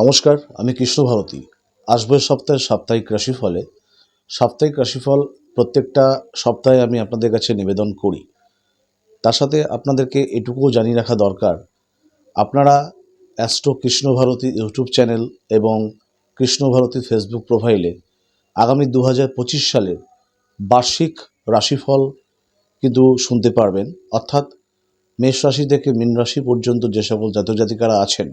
নমস্কার, আমি কৃষ্ণ ভারতী। আসব এ সপ্তাহের সাপ্তাহিক রাশিফলে। সাপ্তাহিক রাশিফল প্রত্যেকটা সপ্তাহে আমি আপনাদের কাছে নিবেদন করি। তার সাথে আপনাদেরকে এটুকুও জানিয়ে রাখা দরকার, আপনারা astro Krishna Bharati YouTube channel এবং কৃষ্ণ ভারতী ফেসবুক প্রোফাইলে আগামী দু হাজার পঁচিশ সালের বার্ষিক রাশিফল কিন্তু শুনতে পারবেন। অর্থাৎ মেষ রাশি থেকে মীন রাশি পর্যন্ত যে সকল জাতক জাতিকারা আছেন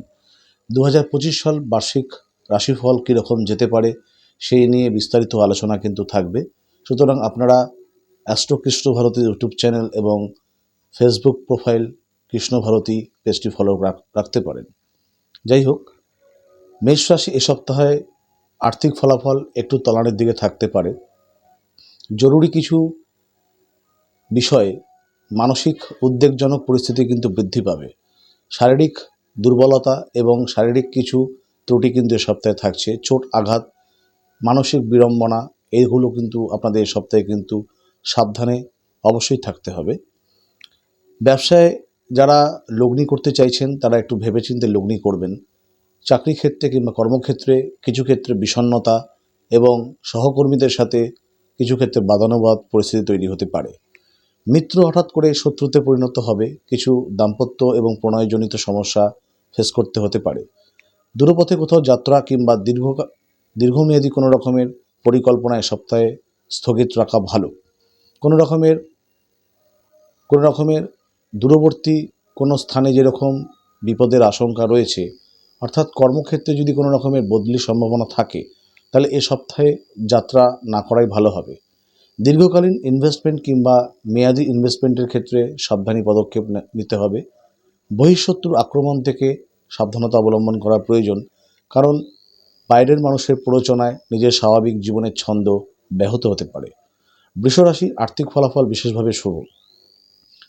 দু হাজার পঁচিশ সাল বার্ষিক রাশিফল কীরকম যেতে পারে, সেই নিয়ে বিস্তারিত আলোচনা কিন্তু থাকবে। সুতরাং আপনারা astro Krishna Bharati YouTube channel এবং ফেসবুক প্রোফাইল কৃষ্ণ ভারতী পেজটি ফলো রাখ- রাখতে পারেন। যাই হোক, মেষ রাশি এ সপ্তাহে আর্থিক ফলাফল একটু তলানের দিকে থাকতে পারে। জরুরি কিছু বিষয়ে মানসিক উদ্বেগজনক পরিস্থিতি কিন্তু বৃদ্ধি পাবে। শারীরিক দুর্বলতা এবং শারীরিক কিছু ত্রুটি কিন্তু এ সপ্তাহে থাকছে। চোট, আঘাত, মানসিক বিড়ম্বনা, এইগুলো কিন্তু আপনাদের এ সপ্তাহে কিন্তু সাবধানে অবশ্যই থাকতে হবে। ব্যবসায় যারা লগ্নি করতে চাইছেন, তারা একটু ভেবেচিন্তে লগ্নি করবেন। চাকরি ক্ষেত্রে কিংবা কর্মক্ষেত্রে কিছু ক্ষেত্রে বিষণ্ণতা এবং সহকর্মীদের সাথে কিছু ক্ষেত্রে বাদানুবাদ পরিস্থিতি তৈরি হতে পারে। মিত্র হঠাৎ করে শত্রুতে পরিণত হবে, কিছু দাম্পত্য এবং প্রণয়জনিত সমস্যা ফেস করতে হতে পারে। দূরপথে কোথাও যাত্রা কিংবা দীর্ঘ দীর্ঘমেয়াদী কোনো রকমের পরিকল্পনা এ সপ্তাহে স্থগিত রাখা ভালো। কোনো রকমের কোনো রকমের দূরবর্তী কোনো স্থানে যেরকম বিপদের আশঙ্কা রয়েছে, অর্থাৎ কর্মক্ষেত্রে যদি কোনো রকমের বদলির সম্ভাবনা থাকে, তাহলে এ সপ্তাহে যাত্রা না করাই ভালো হবে। দীর্ঘকালীন ইনভেস্টমেন্ট কিংবা মেয়াদি ইনভেস্টমেন্টের ক্ষেত্রে সাবধানী পদক্ষেপ নিতে হবে। বহিঃশত্রুর আক্রমণ থেকে সাবধানতা অবলম্বন করা প্রয়োজন, কারণ বাইরের মানুষের প্ররোচনায় নিজের স্বাভাবিক জীবনের ছন্দ ব্যাহত হতে পারে। বৃষরাশির আর্থিক ফলাফল বিশেষভাবে শুভ।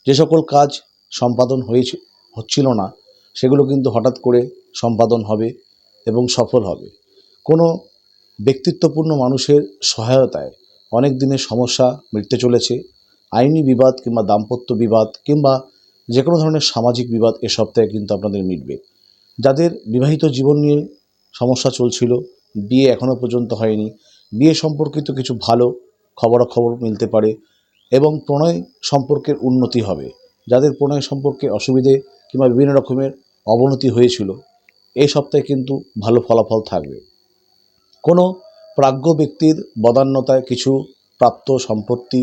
যে সকল কাজ সম্পাদন হয়েছে, হচ্ছিল না, সেগুলো কিন্তু হঠাৎ করে সম্পাদন হবে এবং সফল হবে। কোনো ব্যক্তিত্বপূর্ণ মানুষের সহায়তায় অনেক দিনের সমস্যা মিটতে চলেছে। আইনি বিবাদ কিংবা দাম্পত্য বিবাদ কিংবা যে কোনো ধরনের সামাজিক বিবাদ এ সপ্তাহে কিন্তু আপনাদের মিটবে। যাদের বিবাহিত জীবন নিয়ে সমস্যা চলছিল, বিয়ে এখনও পর্যন্ত হয়নি, বিয়ে সম্পর্কিত কিছু ভালো খবরাখবর মিলতে পারে এবং প্রণয় সম্পর্কের উন্নতি হবে। যাদের প্রণয় সম্পর্কে অসুবিধে কিংবা বিভিন্ন রকমের অবনতি হয়েছিল এই সপ্তাহে কিন্তু ভালো ফলাফল থাকবে। কোনো প্রাজ্ঞ ব্যক্তির বদান্যতায় কিছু প্রাপ্ত সম্পত্তি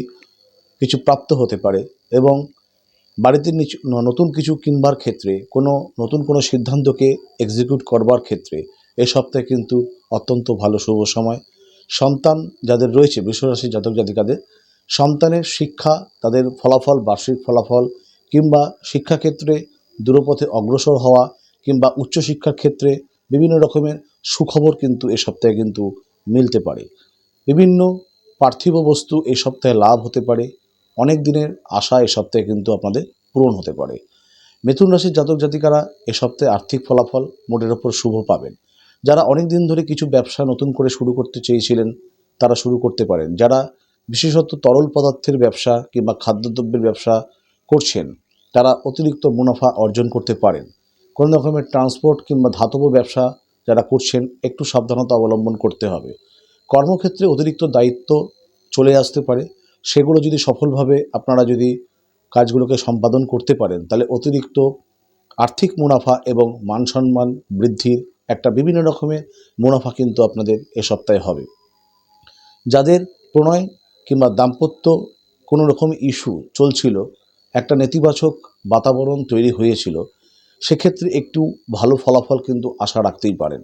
কিছু প্রাপ্ত হতে পারে এবং বাড়িতে নিচ- নতুন কিছু কিনবার ক্ষেত্রে, কোনো নতুন কোনো সিদ্ধান্তকে এক্সিকিউট করবার ক্ষেত্রে, এ সপ্তাহে কিন্তু অত্যন্ত ভালো শুভ সময়। সন্তান যাদের রয়েছে বিশ্বরাশি জাতক জাতিকাদের, সন্তানের শিক্ষা তাদের ফলাফল, বার্ষিক ফলাফল কিংবা শিক্ষাক্ষেত্রে দূরপথে অগ্রসর হওয়া কিংবা উচ্চশিক্ষার ক্ষেত্রে বিভিন্ন রকমের সুখবর কিন্তু এ সপ্তাহে কিন্তু মিলতে পারে। বিভিন্ন পার্থিব বস্তু এই সপ্তাহে লাভ হতে পারে। অনেক দিনের আশা এ সপ্তাহে কিন্তু আপনাদের পূরণ হতে পারে। মিথুন রাশির জাতক জাতিকারা এ সপ্তাহে আর্থিক ফলাফল মোটের ওপর শুভ পাবেন। যারা অনেক দিন ধরে কিছু ব্যবসা নতুন করে শুরু করতে চেয়েছিলেন, তারা শুরু করতে পারেন। যারা বিশেষত তরল পদার্থের ব্যবসা কিংবা খাদ্যদ্রব্যের ব্যবসা করছেন, তারা অতিরিক্ত মুনাফা অর্জন করতে পারেন। কোনো রকমের ট্রান্সপোর্ট কিংবা ধাতব ব্যবসা যারা করছেন, একটু সাবধানতা অবলম্বন করতে হবে। কর্মক্ষেত্রে অতিরিক্ত দায়িত্ব চলে আসতে পারে। সেগুলো যদি সফলভাবে আপনারা যদি কাজগুলোকে সম্পাদন করতে পারেন, তাহলে অতিরিক্ত আর্থিক মুনাফা এবং মান সম্মান বৃদ্ধির একটা বিভিন্ন রকমের মুনাফা কিন্তু আপনাদের এ সপ্তাহে হবে। যাদের প্রণয় কিংবা দাম্পত্য কোনো রকম ইস্যু চলছিল, একটা নেতিবাচক বাতাবরণ তৈরি হয়েছিল, সেক্ষেত্রে একটু ভালো ফলাফল কিন্তু আশা রাখতেই পারেন।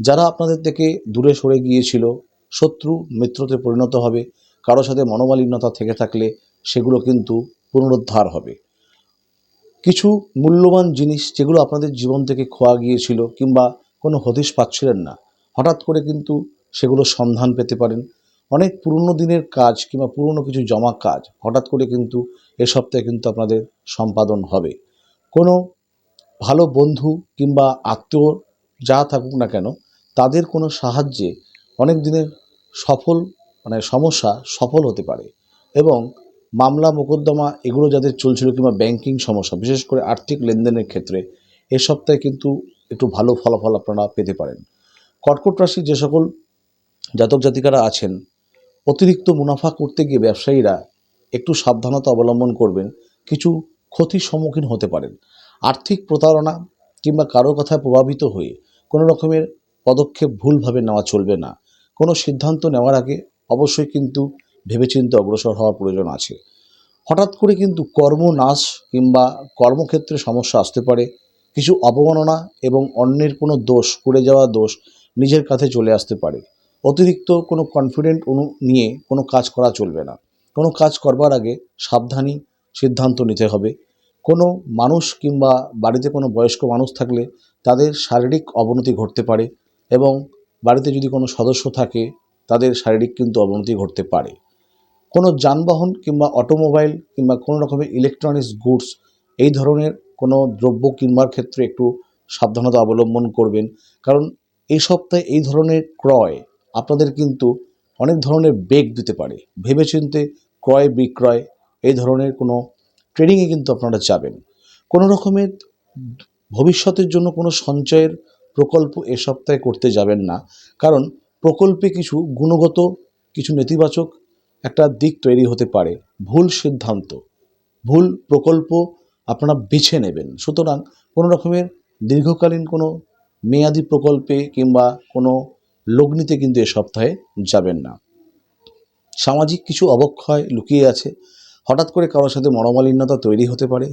যারা আপনাদের থেকে দূরে সরে গিয়েছিল, শত্রু মিত্রতে পরিণত হবে কারও সাথে মনোমালিন্যতা থেকে থাকলে সেগুলো কিন্তু পুনরুদ্ধার হবে। কিছু মূল্যবান জিনিস যেগুলো আপনাদের জীবন থেকে খোয়া গিয়েছিল কিংবা কোনো হদিশ পাচ্ছিলেন না, হঠাৎ করে কিন্তু সেগুলো সন্ধান পেতে পারেন। অনেক পুরনো দিনের কাজ কিংবা পুরনো কিছু জমা কাজ, হঠাৎ করে কিন্তু এ সপ্তাহে কিন্তু আপনাদের সম্পাদন হবে। কোনো ভালো বন্ধু কিংবা আত্মীয় যা থাকুক না কেন, তাদের কোনো সাহায্যে অনেক দিনের সফল মানে সমস্যা সফল হতে পারে। এবং মামলা, মোকদ্দমা এগুলো যাদের চলছিল কিংবা ব্যাংকিং সমস্যা, বিশেষ করে আর্থিক লেনদেনের ক্ষেত্রে, এ সপ্তাহে কিন্তু একটু ভালো ফলাফল আপনারা পেতে পারেন। কর্কট রাশির যে সকল জাতক জাতিকারা আছেন, অতিরিক্ত মুনাফা করতে গিয়ে ব্যবসায়ীরা একটু সাবধানতা অবলম্বন করবেন, কিছু ক্ষতির সম্মুখীন হতে পারেন। আর্থিক প্রতারণা কিংবা কারও কথায় প্রভাবিত হয়ে কোনো রকমের পদক্ষেপ ভুলভাবে নেওয়া চলবে না। কোনো সিদ্ধান্ত নেওয়ার আগে অবশ্যই কিন্তু ভেবেচিন্তে অগ্রসর হওয়ার প্রয়োজন আছে। হঠাৎ করে কিন্তু কর্মনাশ কিংবা কর্মক্ষেত্রে সমস্যা আসতে পারে, কিছু অবমাননা এবং অন্যের কোনো দোষ করে যাওয়া দোষ নিজের কাছে চলে আসতে পারে। অতিরিক্ত কোনো কনফিডেন্ট অনু নিয়ে কোনো কাজ করা চলবে না। কোনো কাজ করবার আগে সাবধানী সিদ্ধান্ত নিতে হবে। কোনো মানুষ কিংবা বাড়িতে কোনো বয়স্ক মানুষ থাকলে তাদের শারীরিক অবনতি ঘটতে পারে এবং বাড়িতে যদি কোনো সদস্য থাকে তাদের শারীরিক কিন্তু অবনতি ঘটতে পারে। কোনো যানবাহন কিংবা অটোমোবাইল কিংবা কোনো রকমের ইলেকট্রনিক্স গুডস এই ধরনের কোনো দ্রব্য কিনবার ক্ষেত্রে একটু সাবধানতা অবলম্বন করবেন। কারণ এই সপ্তাহে এই ধরনের ক্রয় আপনাদের কিন্তু অনেক ধরনের বেগ দিতে পারে। ভেবেচিন্তে ক্রয়, বিক্রয় এই ধরনের কোনো ট্রেডিংয়ে কিন্তু আপনারা যাবেন। কোনো রকমের ভবিষ্যতের জন্য কোনো সঞ্চয়ের প্রকল্প এ সপ্তাহে করতে যাবেন না। কারণ প্রকল্পে কিছু গুণগত, কিছু নেতিবাচক একটা দিক তৈরি হতে পারে। ভুল সিদ্ধান্ত, ভুল প্রকল্প আপনারা বেছে নেবেন। সুতরাং কোনো রকমের দীর্ঘকালীন কোনো মেয়াদি প্রকল্পে কিংবা কোনো লগ্নিতে কিন্তু এ সপ্তাহে যাবেন না। সামাজিক কিছু অবক্ষয় লুকিয়ে আছে। হঠাৎ করে কারোর সাথে মনোমালিন্যতা তৈরি হতে পারে,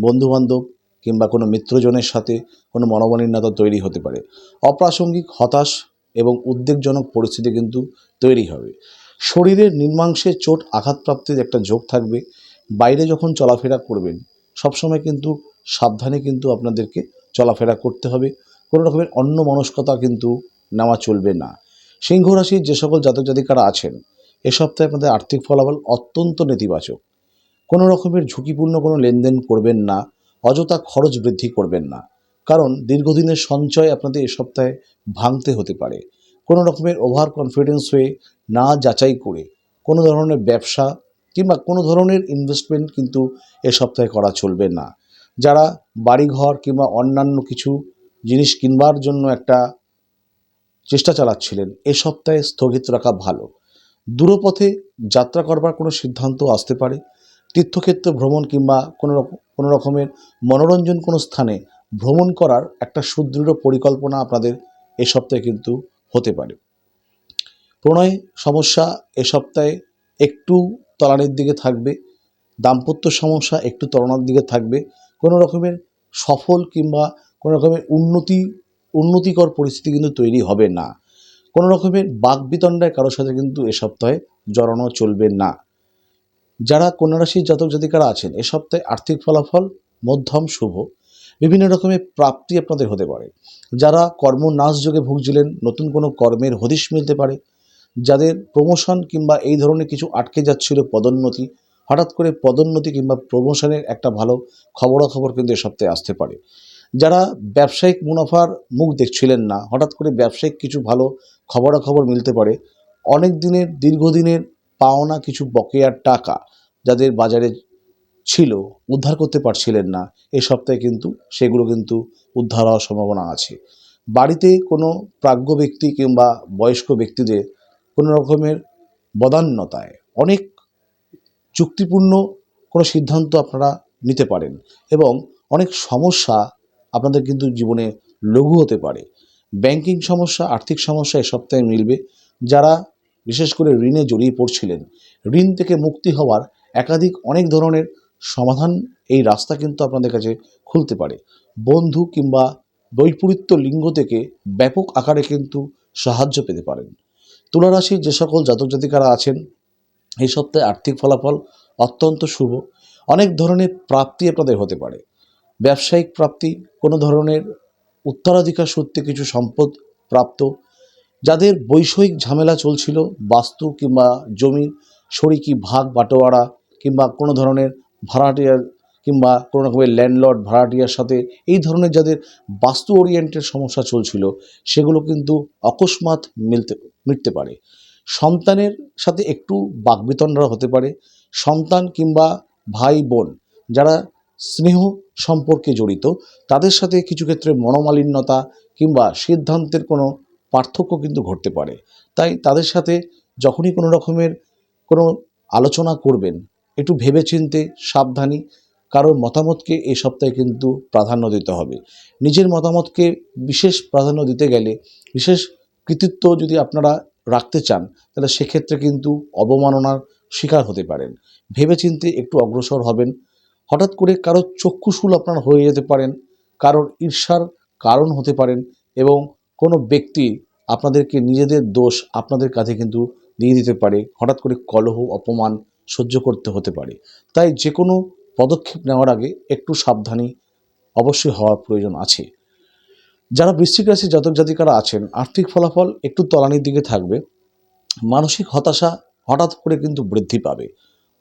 বন্ধুবান্ধব কিংবা কোনো মিত্রজনের সাথে কোনো মনোমালিন্যতা তৈরি হতে পারে। অপ্রাসঙ্গিক হতাশ এবং উদ্বেগজনক পরিস্থিতি কিন্তু তৈরি হবে। শরীরের নির্মাংসে চোট আঘাতপ্রাপ্তির একটা যোগ থাকবে। বাইরে যখন চলাফেরা করবেন, সবসময় কিন্তু সাবধানে কিন্তু আপনাদেরকে চলাফেরা করতে হবে। কোনো রকমের অন্য মনস্কতা কিন্তু নেওয়া চলবে না। সিংহ রাশির যে সকল জাতক জাতিকারা আছেন, এ সপ্তাহে আপনাদের আর্থিক ফলাফল অত্যন্ত নেতিবাচক। কোনো রকমের ঝুঁকিপূর্ণ কোনো লেনদেন করবেন না, অযথা খরচ বৃদ্ধি করবেন না। কারণ দীর্ঘদিনের সঞ্চয় আপনাদের এ সপ্তাহে ভাঙতে হতে পারে। কোনো রকমের ওভার কনফিডেন্স হয়ে না যাচাই করে কোনো ধরনের ব্যবসা কিংবা কোনো ধরনের ইনভেস্টমেন্ট কিন্তু এ সপ্তাহে করা চলবে না। যারা বাড়িঘর কিংবা অন্যান্য কিছু জিনিস কিনবার জন্য একটা চেষ্টা চালাচ্ছিলেন, এ সপ্তাহে স্থগিত রাখা ভালো। দূরপথে যাত্রা করবার কোনো সিদ্ধান্ত আসতে পারে। তীর্থক্ষেত্র ভ্রমণ কিংবা কোনো রকম, কোনো রকমের মনোরঞ্জন কোনো স্থানে ভ্রমণ করার একটা সুদৃঢ় পরিকল্পনা আপনাদের এ সপ্তাহে কিন্তু হতে পারে। প্রণয়, সমস্যা এ সপ্তাহে একটু তলানির দিকে থাকবে, দাম্পত্য সমস্যা একটু তলানোর দিকে থাকবে, কোনো রকমের সফল কিংবা কোনো রকমের উন্নতি, উন্নতিকর পরিস্থিতি কিন্তু তৈরি হবে না। কোনো রকমের বাকবিতণ্ডায় কারোর সাথে কিন্তু এ সপ্তাহে জড়ানো চলবে না। যারা কন্যা রাশির জাতক জাতিকারা আছেন, এ সপ্তাহে আর্থিক ফলাফল মধ্যম শুভ বিভিন্ন রকমের প্রাপ্তি আপনাদের হতে পারে। যারা কর্মনাশ যোগে ভুগছিলেন, নতুন কোনো কর্মের হদিশ মিলতে পারে, যাদের প্রমোশন কিংবা এই ধরনের কিছু আটকে যাচ্ছিল পদোন্নতি, হঠাৎ করে পদোন্নতি কিংবা প্রমোশনের একটা ভালো খবরাখবর কিন্তু এ সপ্তাহে আসতে পারে। যারা ব্যবসায়িক মুনাফার মুখ দেখছিলেন না, হঠাৎ করে ব্যবসায়িক কিছু ভালো খবরাখবর মিলতে পারে, অনেক দিনের, দীর্ঘদিনের পাওনা কিছু বকেয়ার টাকা, যাদের বাজারে ছিল, উদ্ধার করতে পারছিলেন না। এ সপ্তাহে কিন্তু সেগুলো কিন্তু উদ্ধার হওয়ার সম্ভাবনা আছে। বাড়িতে কোনো প্রাজ্ঞ ব্যক্তি কিংবা বয়স্ক ব্যক্তিদের কোনো রকমের বদান্যতায় অনেক চুক্তিপূর্ণ কোনো সিদ্ধান্ত আপনারা নিতে পারেন এবং অনেক সমস্যা আপনাদের কিন্তু জীবনে লঘু হতে পারে। ব্যাংকিং সমস্যা, আর্থিক সমস্যা এ সপ্তাহে মিলবে। যারা বিশেষ করে ঋণে জড়িয়ে পড়ছিলেন, ঋণ থেকে মুক্তি হওয়ার একাধিক অনেক ধরনের সমাধান এই রাস্তা কিন্তু আপনাদের কাছে খুলতে পারে। বন্ধু কিংবা বৈপরীত্য লিঙ্গ থেকে ব্যাপক আকারে কিন্তু সাহায্য পেতে পারেন। তুলারাশির যে সকল জাতক জাতিকারা আছেন, এই সপ্তাহে আর্থিক ফলাফল অত্যন্ত শুভ। অনেক ধরনের প্রাপ্তি আপনাদের হতে পারে। ব্যবসায়িক প্রাপ্তি, কোনো ধরনের উত্তরাধিকার সূত্রে কিছু সম্পদ প্রাপ্ত। যাদের বৈষয়িক ঝামেলা চলছিল, বাস্তু কিংবা জমি শরিকি ভাগ, বাটোয়ারা কিংবা কোনো ধরনের ভাড়াটিয়ার কিংবা কোনো রকমের ল্যান্ডলর্ড ভাড়াটিয়ার সাথে এই ধরনের যাদের বাস্তু ওরিয়েন্টেড সমস্যা চলছিল, সেগুলো কিন্তু অকস্মাৎ মিলতে, মিটতে পারে। সন্তানের সাথে একটু বাকবিতণ্ডা হতে পারে। সন্তান কিংবা ভাই বোন যারা স্নেহ সম্পর্কে জড়িত, তাদের সাথে কিছু ক্ষেত্রে মনোমালিন্যতা কিংবা সিদ্ধান্তের কোনো পার্থক্য কিন্তু ঘটতে পারে। তাই তাদের সাথে যখনই কোনো রকমের কোনো আলোচনা করবেন একটু ভেবেচিন্তে সাবধানী, কারোর মতামতকে এই সপ্তাহে কিন্তু প্রাধান্য দিতে হবে। নিজের মতামতকে বিশেষ প্রাধান্য দিতে গেলে, বিশেষ কৃতিত্ব যদি আপনারা রাখতে চান, তাহলে সেক্ষেত্রে কিন্তু অবমাননার শিকার হতে পারেন। ভেবেচিন্তে একটু অগ্রসর হবেন। হঠাৎ করে কারোর চক্ষুশূল আপনার হয়ে যেতে পারেন, কারোর ঈর্ষার কারণ হতে পারেন এবং কোনো ব্যক্তি আপনাদেরকে নিজেদের দোষ আপনাদের কাছে কিন্তু দিয়ে দিতে পারে। হঠাৎ করে কলহ, অপমান সহ্য করতে হতে পারে। তাই যে কোনো পদক্ষেপ নেওয়ার আগে একটু সাবধানী অবশ্যই হওয়ার প্রয়োজন আছে। যারা বৃশ্চিক রাশির জাতক জাতিকারা আছেন, আর্থিক ফলাফল একটু তলানির দিকে থাকবে। মানসিক হতাশা হঠাৎ করে কিন্তু বৃদ্ধি পাবে।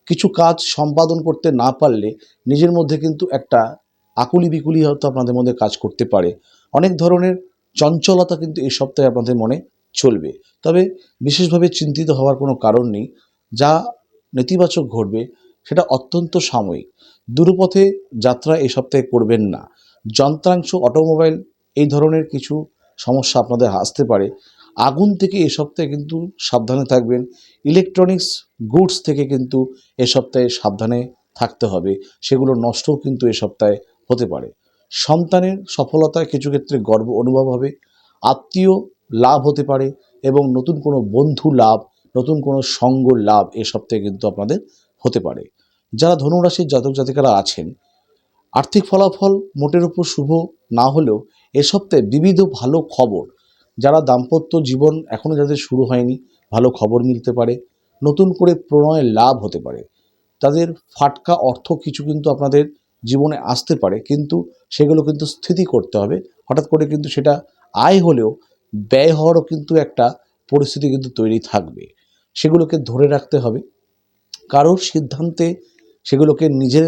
কিছু কাজ সম্পাদন করতে না পারলে নিজের মধ্যে কিন্তু একটা আকুলি বিকুলি হয়তো আপনাদের মধ্যে কাজ করতে পারে। অনেক ধরনের চঞ্চলতা কিন্তু এই সপ্তাহে আপনাদের মনে চলবে। তবে বিশেষভাবে চিন্তিত হওয়ার কোনো কারণ নেই। যা নেতিবাচক ঘটবে, সেটা অত্যন্ত সাময়িক। দূরপথে যাত্রা এই সপ্তাহে করবেন না। যন্ত্রাংশ অটোমোবাইল এই ধরনের কিছু সমস্যা আপনাদের আসতে পারে। আগুন থেকে এ সপ্তাহে কিন্তু সাবধানে থাকবেন। ইলেকট্রনিক্স গুডস থেকে কিন্তু এ সপ্তাহে সাবধানে থাকতে হবে। সেগুলো নষ্টও কিন্তু এ সপ্তাহে হতে পারে। সন্তানের সফলতায় কিছু ক্ষেত্রে গর্ব অনুভব হবে। আত্মীয় লাভ হতে পারে এবং নতুন কোনো বন্ধু লাভ নতুন কোনো সঙ্গ, লাভ এ সপ্তাহে কিন্তু আপনাদের হতে পারে। যারা ধনুরাশির জাতক জাতিকারা আছেন, আর্থিক ফলাফল মোটের উপর শুভ না হলেও এ সপ্তাহে বিবিধ ভালো খবর। যারা দাম্পত্য জীবন এখনও যাদের শুরু হয়নি, ভালো খবর মিলতে পারে। নতুন করে প্রণয় লাভ হতে পারে। তাদের ফাটকা অর্থ কিছু কিন্তু আপনাদের জীবনে আসতে পারে, কিন্তু সেগুলো কিন্তু স্থিতি করতে হবে। হঠাৎ করে কিন্তু সেটা আয় হলেও ব্যয় হওয়ারও কিন্তু একটা পরিস্থিতি কিন্তু তৈরি থাকবে। সেগুলোকে ধরে রাখতে হবে। কারোর সিদ্ধান্তে সেগুলোকে নিজের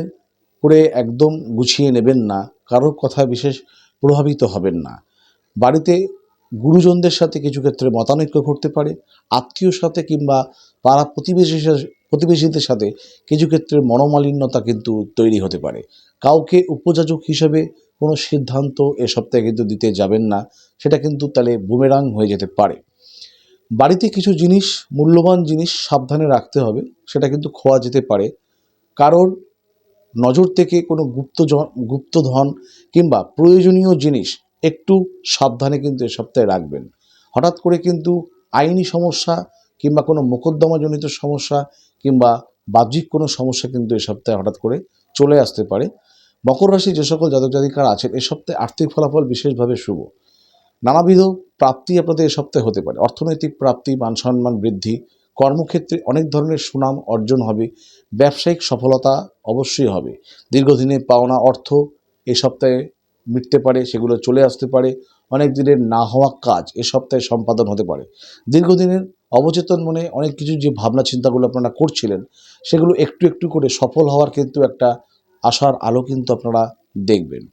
করে একদম গুছিয়ে নেবেন না। কারোর কথা বিশেষ প্রভাবিত হবেন না। বাড়িতে গুরুজনদের সাথে কিছু ক্ষেত্রে মতানৈক্য ঘটতে পারে। আত্মীয়র সাথে কিংবা পাড়া প্রতিবেশী প্রতিবেশীদের সাথে কিছু ক্ষেত্রে মনোমালিন্যতা কিন্তু তৈরি হতে পারে। কাউকে উপযাজক হিসেবে কোনো সিদ্ধান্ত এ সপ্তাহে কিন্তু দিতে যাবেন না। সেটা কিন্তু তাহলে বুমেরাং হয়ে যেতে পারে। বাড়িতে কিছু জিনিস, মূল্যবান জিনিস সাবধানে রাখতে হবে, সেটা কিন্তু খোয়া যেতে পারে। কারোর নজর থেকে কোনো গুপ্ত গুপ্তধন কিংবা প্রয়োজনীয় জিনিস একটু সাবধানে কিন্তু এ সপ্তাহে রাখবেন। হঠাৎ করে কিন্তু আইনি সমস্যা কিংবা কোনো মোকদ্দমাজনিত সমস্যা কিংবা বাহ্যিক কোনো সমস্যা কিন্তু এ সপ্তাহে হঠাৎ করে চলে আসতে পারে। মকর রাশি যে সকল জাতক জাতিকারা আছেন, এ সপ্তাহে আর্থিক ফলাফল বিশেষভাবে শুভ। নানাবিধ প্রাপ্তি আপনাদের এ সপ্তাহে হতে পারে। অর্থনৈতিক প্রাপ্তি, মান সম্মান বৃদ্ধি, কর্মক্ষেত্রে অনেক ধরনের সুনাম অর্জন হবে। ব্যবসায়িক সফলতা অবশ্যই হবে। দীর্ঘদিনে পাওনা অর্থ এই সপ্তাহে মিটতে পারে, সেগুলো চলে আসতে পারে। অনেক দিনের না হওয়া কাজ এ সপ্তাহে সম্পাদন হতে পারে। দীর্ঘদিনের অবচেতন মনে অনেক কিছু যে ভাবনা চিন্তাগুলো আপনারা করছিলেন, সেগুলো একটু একটু করে সফল হওয়ার কিন্তু একটা আশার আলো কিন্তু আপনারা দেখবেন।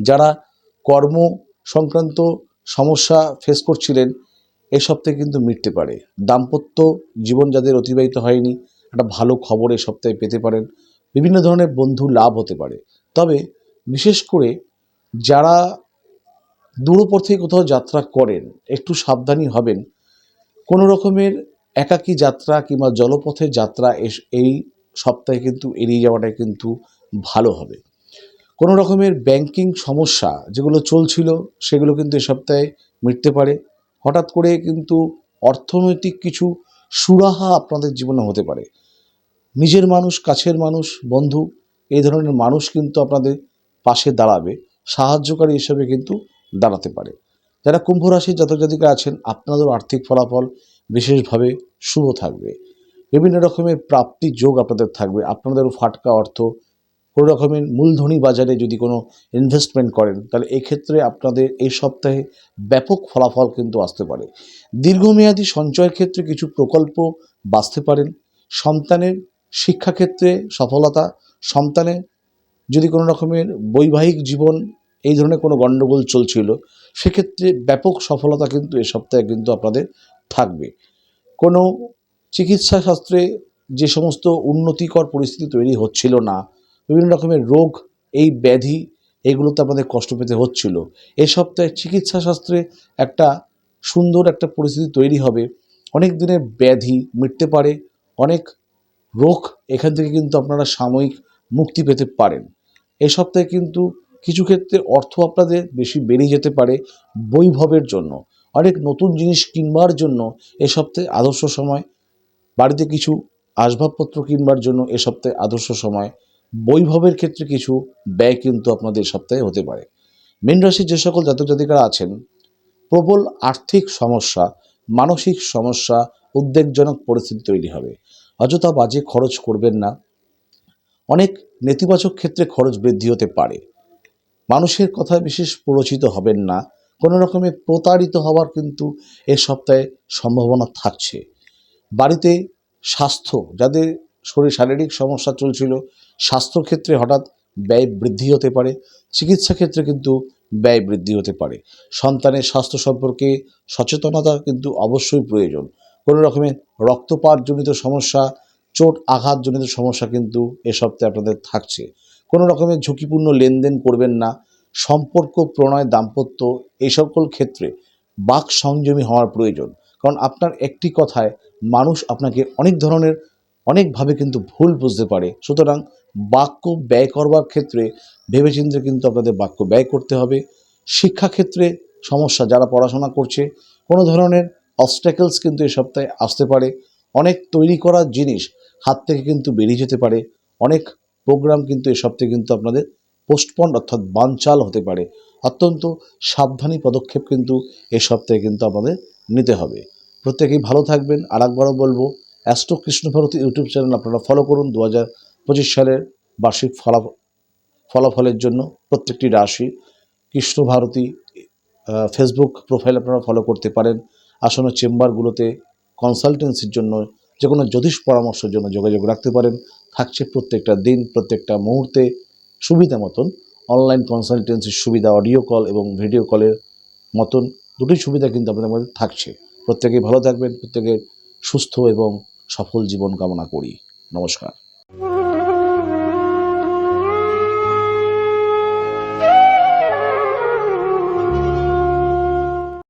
যারা কর্ম সংক্রান্ত সমস্যা ফেস করছিলেন এ সপ্তাহে কিন্তু মিটতে পারে। দাম্পত্য জীবন যাদের অতিবাহিত হয়নি, একটা ভালো খবর এ সপ্তাহে পেতে পারেন। বিভিন্ন ধরনের বন্ধু লাভ হতে পারে। তবে বিশেষ করে যারা দূরপথে কোথাও যাত্রা করেন, একটু সাবধানী হবেন। কোনো রকমের একাকী যাত্রা কিংবা জলপথে যাত্রা এই সপ্তাহে কিন্তু এড়িয়ে যাওয়াটাই কিন্তু ভালো হবে। কোনো রকমের ব্যাংকিং সমস্যা যেগুলো চলছিল, সেগুলো কিন্তু এ সপ্তাহে মিটতে পারে। হঠাৎ করে কিন্তু অর্থনৈতিক কিছু সুরাহা আপনাদের জীবনে হতে পারে। নিজের মানুষ, কাছের মানুষ, বন্ধু, এই ধরনের মানুষ কিন্তু আপনাদের পাশে দাঁড়াবে। সাহায্যকারী হিসেবে কিন্তু দাঁড়াতে পারে। যারা কুম্ভ রাশির জাতক জাতিকা আছেন আপনাদেরও আর্থিক ফলাফল বিশেষভাবে শুভ থাকবে। বিভিন্ন রকমের প্রাপ্তি যোগ আপনাদের থাকবে। আপনাদেরও ফাটকা অর্থ কোনো রকমের মূলধনী বাজারে যদি কোনো ইনভেস্টমেন্ট করেন, তাহলে এক্ষেত্রে আপনাদের এই সপ্তাহে ব্যাপক ফলাফল কিন্তু আসতে পারে। দীর্ঘমেয়াদী সঞ্চয়ের ক্ষেত্রে কিছু প্রকল্প বাঁচতে পারেন। সন্তানের শিক্ষাক্ষেত্রে সফলতা সন্তানের যদি কোনো রকমের বৈবাহিক জীবন এই ধরনের কোনো গণ্ডগোল চলছিল, সেক্ষেত্রে ব্যাপক সফলতা কিন্তু এ সপ্তাহে কিন্তু আপনাদের থাকবে। কোনো চিকিৎসা শাস্ত্রে যে সমস্ত উন্নতিকর পরিস্থিতি তৈরি হচ্ছিল না বিভিন্ন রকমের রোগ, এই ব্যাধি, এগুলোতে আমাদের কষ্ট পেতে হচ্ছিল। এ সপ্তাহে চিকিৎসা শাস্ত্রে একটা সুন্দর একটা পরিস্থিতি তৈরি হবে। অনেক দিনের ব্যাধি মিটতে পারে, অনেক রোগ এখান থেকে কিন্তু আপনারা সাময়িক মুক্তি পেতে পারেন। এ সপ্তাহে কিন্তু কিছু ক্ষেত্রে অর্থ আপনাদের বেশি বেড়ে যেতে পারে বৈভবের জন্য। অনেক নতুন জিনিস কিনবার জন্য এ সপ্তাহে আদর্শ সময়, বাড়িতে কিছু আসবাবপত্র কিনবার জন্য এ সপ্তাহে আদর্শ সময় বৈভবের ক্ষেত্রে কিছু ব্যয় কিন্তু আপনাদের সপ্তাহে হতে পারে। মীন রাশির যে সকল জাতক জাতিকারা আছেন, প্রবল আর্থিক সমস্যা, মানসিক সমস্যা, উদ্বেগজনক পরিস্থিতি তৈরি হবে। অযথা বাজে খরচ করবেন না। অনেক নেতিবাচক ক্ষেত্রে খরচ বৃদ্ধি হতে পারে। মানুষের কথা বিশেষ প্ররোচিত হবেন না। কোনো রকমে প্রতারিত হওয়ার কিন্তু এ সপ্তাহে সম্ভাবনা থাকছে। বাড়িতে স্বাস্থ্য, যাদের শরীর শারীরিক সমস্যা চলছিল স্বাস্থ্যক্ষেত্রে হঠাৎ ব্যয় বৃদ্ধি হতে পারে চিকিৎসা ক্ষেত্রে কিন্তু ব্যয় বৃদ্ধি হতে পারে। সন্তানের স্বাস্থ্য সম্পর্কে সচেতনতা কিন্তু অবশ্যই প্রয়োজন। কোনো রকমের রক্তপাতজনিত সমস্যা, চোট আঘাতজনিত সমস্যা কিন্তু এ সপ্তাহে আপনাদের থাকছে। কোনো রকমের ঝুঁকিপূর্ণ লেনদেন করবেন না। সম্পর্ক, প্রণয়, দাম্পত্য এই সকল ক্ষেত্রে বাক সংযমী হওয়ার প্রয়োজন। কারণ আপনার একটি কথায় মানুষ আপনাকে অনেক ধরনের অনেকভাবে কিন্তু ভুল বুঝতে পারে। সুতরাং বাক্য ব্যয় করবার ক্ষেত্রে ভেবেচিন্তে কিন্তু আপনাদের বাক্য ব্যয় করতে হবে। শিক্ষাক্ষেত্রে সমস্যা, যারা পড়াশোনা করছে, কোনো ধরনের অবস্ট্যাকেলস কিন্তু এই সপ্তাহে আসতে পারে। অনেক তৈরি করা জিনিস হাত থেকে কিন্তু বেরিয়ে যেতে পারে। অনেক প্রোগ্রাম কিন্তু এ সপ্তাহে কিন্তু আপনাদের পোস্টপন্ড অর্থাৎ বানচাল হতে পারে। অত্যন্ত সাবধানী পদক্ষেপ কিন্তু এ সপ্তাহে কিন্তু আমাদের নিতে হবে। প্রত্যেকেই ভালো থাকবেন। আর একবারও বলব অ্যাস্ট্রো কৃষ্ণভারতী ইউটিউব চ্যানেল আপনারা ফলো করুন। দু হাজার পঁচিশ সালের বার্ষিক ফলা ফলাফলের জন্য প্রত্যেকটি রাশি কৃষ্ণভারতী ফেসবুক প্রোফাইল আপনারা ফলো করতে পারেন। আসন্ন চেম্বারগুলোতে কনসালটেন্সির জন্য যে কোনো জ্যোতিষ পরামর্শের জন্য যোগাযোগ রাখতে পারেন। থাকছে প্রত্যেকটা দিন, প্রত্যেকটা মুহূর্তে সুবিধা মতন। অনলাইন কনসালটেন্সির সুবিধা অডিও কল এবং ভিডিও কলের মতন দুটি সুবিধা কিন্তু আপনাদের মধ্যে থাকছে। প্রত্যেকেই ভালো থাকবেন প্রত্যেকের সুস্থ এবং সফল জীবন কামনা করি। নমস্কার।